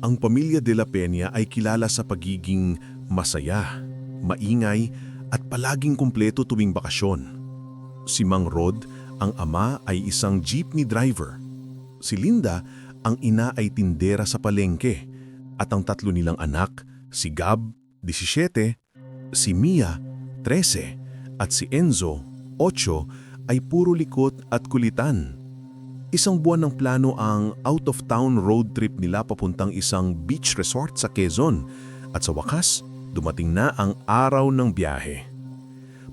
Ang pamilya de la Peña ay kilala sa pagiging masaya, maingay at palaging kumpleto tuwing bakasyon. Si Mang Rod, ang ama ay isang jeepney driver. Si Linda, ang ina ay tindera sa palengke. At ang tatlo nilang anak, si Gab, 17, si Mia, 13, at si Enzo, 8, ay puro likot at kulitan. Isang buwan ng plano ang out-of-town road trip nila papuntang isang beach resort sa Quezon at sa wakas, dumating na ang araw ng biyahe.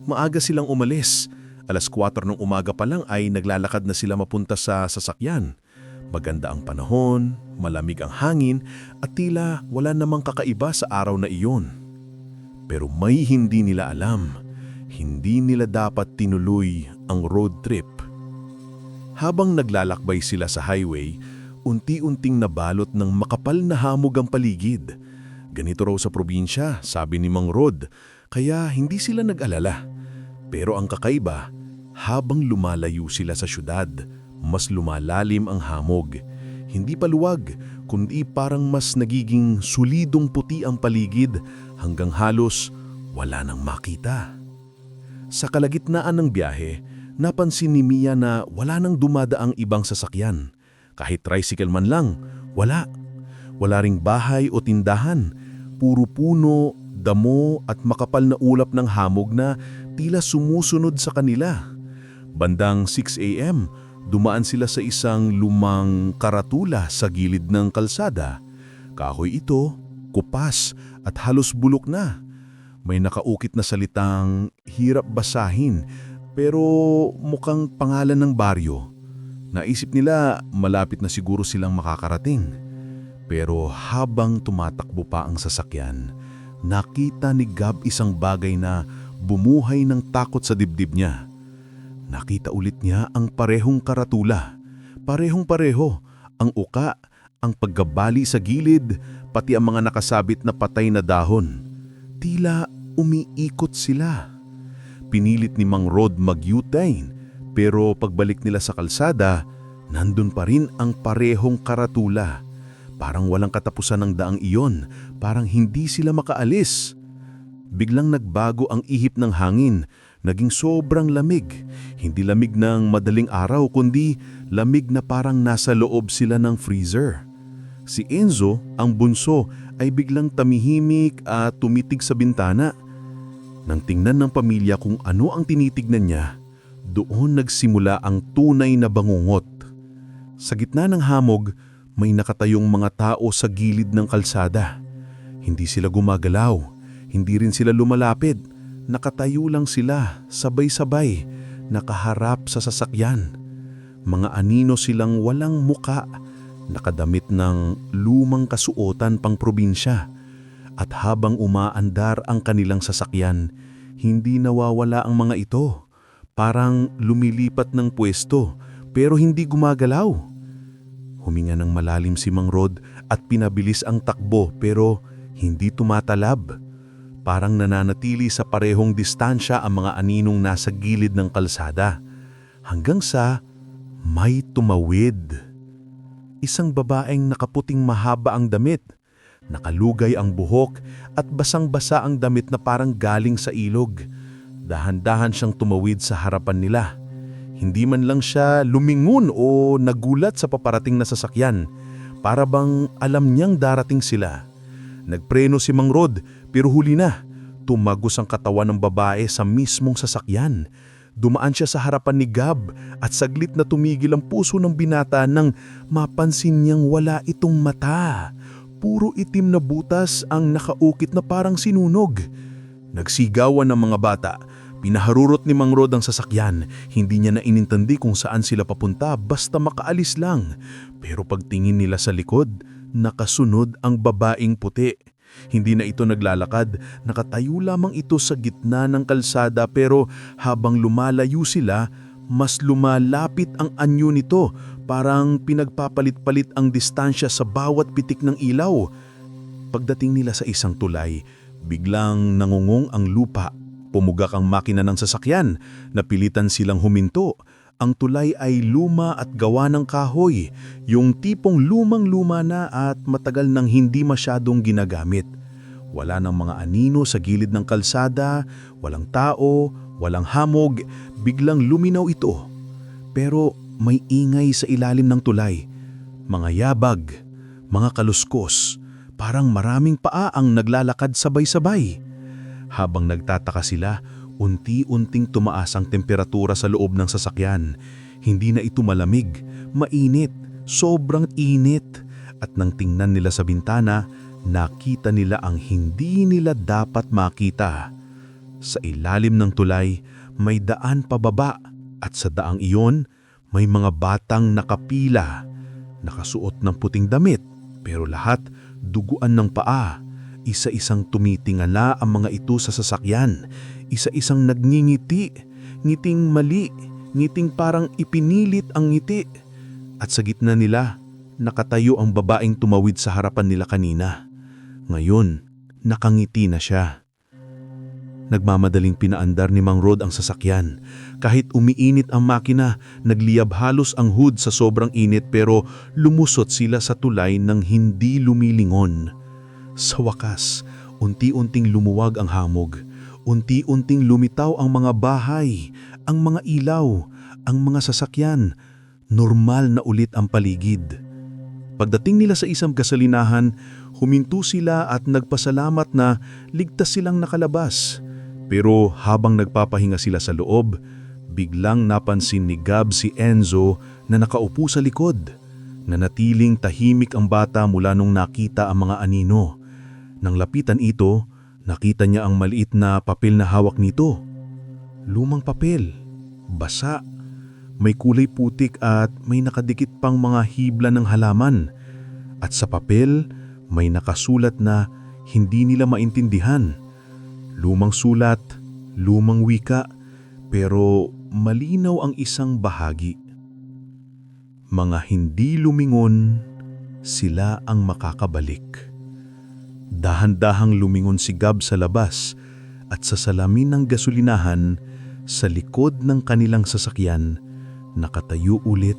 Maaga silang umalis. Alas 4 ng umaga pa lang ay naglalakad na sila mapunta sa sasakyan. Maganda ang panahon, malamig ang hangin at tila wala namang kakaiba sa araw na iyon. Pero may hindi nila alam, hindi nila dapat tinuloy ang road trip. Habang naglalakbay sila sa highway, unti-unting nabalot ng makapal na hamog ang paligid. Ganito raw sa probinsya, sabi ni Mang Rod, kaya hindi sila nag-alala. Pero ang kakaiba, habang lumalayo sila sa syudad, mas lumalalim ang hamog. Hindi paluwag, kundi parang mas nagiging sulidong puti ang paligid hanggang halos wala nang makita. Sa kalagitnaan ng biyahe, napansin ni Mia na wala nang dumadaang ibang sasakyan. Kahit tricycle man lang, wala. Wala ring bahay o tindahan. Puro puno, damo at makapal na ulap ng hamog na tila sumusunod sa kanila. Bandang 6 a.m., dumaan sila sa isang lumang karatula sa gilid ng kalsada. Kahoy ito, kupas at halos bulok na. May nakaukit na salitang hirap basahin pero mukhang pangalan ng baryo. Naisip nila malapit na siguro silang makakarating. Pero habang tumatakbo pa ang sasakyan, nakita ni Gab isang bagay na bumuhay ng takot sa dibdib niya. Nakita ulit niya ang parehong karatula. Parehong-pareho, ang uka, ang paggabali sa gilid, pati ang mga nakasabit na patay na dahon. Tila umiikot sila. Pinilit ni Mang Rod mag-U-turn, pero pagbalik nila sa kalsada, nandun pa rin ang parehong karatula. Parang walang katapusan ng daang iyon, parang hindi sila makaalis. Biglang nagbago ang ihip ng hangin, naging sobrang lamig. Hindi lamig ng madaling araw, kundi lamig na parang nasa loob sila ng freezer. Si Enzo, ang bunso, ay biglang tamihimik at tumitig sa bintana. Nang tingnan ng pamilya kung ano ang tinitignan niya, doon nagsimula ang tunay na bangungot. Sa gitna ng hamog, may nakatayong mga tao sa gilid ng kalsada. Hindi sila gumagalaw, hindi rin sila lumalapit. Nakatayo lang sila, sabay-sabay, nakaharap sa sasakyan. Mga anino silang walang muka, nakadamit ng lumang kasuotan pang probinsya. At habang umaandar ang kanilang sasakyan, hindi nawawala ang mga ito. Parang lumilipat ng pwesto, pero hindi gumagalaw. Huminga ng malalim si Mang Rod at pinabilis ang takbo pero hindi tumatalab. Parang nananatili sa parehong distansya ang mga aninong nasa gilid ng kalsada. Hanggang sa may tumawid. Isang babaeng nakaputing mahaba ang damit. Nakalugay ang buhok at basang-basa ang damit na parang galing sa ilog. Dahan-dahan siyang tumawid sa harapan nila. Hindi man lang siya lumingon o nagulat sa paparating na sasakyan. Para bang alam niyang darating sila. Nagpreno si Mang Rod pero huli na. Tumagos ang katawan ng babae sa mismong sasakyan. Dumaan siya sa harapan ni Gab at saglit na tumigil ang puso ng binata nang mapansin niyang wala itong mata. Puro itim na butas ang nakaukit na parang sinunog. Nagsigawan ng mga bata. Pinaharurot ni Mang Rod ang sasakyan. Hindi niya na inintindi kung saan sila papunta basta makaalis lang. Pero pagtingin nila sa likod, nakasunod ang babaeng puti. Hindi na ito naglalakad, nakatayo lamang ito sa gitna ng kalsada pero habang lumalayo sila, mas lumalapit ang anyo nito, parang pinagpapalit-palit ang distansya sa bawat pitik ng ilaw. Pagdating nila sa isang tulay, biglang nangungong ang lupa. Pumugak ang makina ng sasakyan, napilitan silang huminto Ang tulay ay luma at gawa ng kahoy, yung tipong lumang-luma na at matagal nang hindi masyadong ginagamit. Wala ng mga anino sa gilid ng kalsada, walang tao, walang hamog, biglang luminaw ito. Pero may ingay sa ilalim ng tulay. Mga yabag, mga kaluskos, parang maraming paa ang naglalakad sabay-sabay. Habang nagtataka sila, unti-unting tumaas ang temperatura sa loob ng sasakyan. Hindi na ito malamig, mainit, sobrang init. At nang tingnan nila sa bintana, nakita nila ang hindi nila dapat makita. Sa ilalim ng tulay, may daan pababa at sa daang iyon, may mga batang nakapila. Nakasuot ng puting damit, pero lahat duguan ng paa. Isa-isang tumitingala ang mga ito sa sasakyan. Isa-isang nagngingiti, ngiting mali, ngiting parang ipinilit ang ngiti. At sa gitna nila, nakatayo ang babaeng tumawid sa harapan nila kanina. Ngayon, nakangiti na siya. Nagmamadaling pinaandar ni Mang Rod ang sasakyan. Kahit umiinit ang makina, nagliyab halos ang hood sa sobrang init pero lumusot sila sa tulay ng hindi lumilingon. Sa wakas, unti-unting lumuwag ang hamog. Unti-unting lumitaw ang mga bahay, ang mga ilaw, ang mga sasakyan. Normal na ulit ang paligid. Pagdating nila sa isang gasolinahan, huminto sila at nagpasalamat na ligtas silang nakalabas. Pero habang nagpapahinga sila sa loob, biglang napansin ni Gab si Enzo na nakaupo sa likod. Nanatiling tahimik ang bata mula nung nakita ang mga anino. Nang lapitan ito, nakita niya ang maliit na papel na hawak nito. Lumang papel, basa, may kulay putik at may nakadikit pang mga hibla ng halaman. At sa papel, may nakasulat na hindi nila maintindihan. Lumang sulat, lumang wika, pero malinaw ang isang bahagi. Mga hindi lumingon, sila ang makakabalik. Dahan-dahang lumingon si Gab sa labas at sa salamin ng gasolinahan sa likod ng kanilang sasakyan nakatayo ulit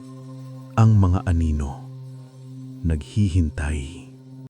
ang mga anino. Naghihintay.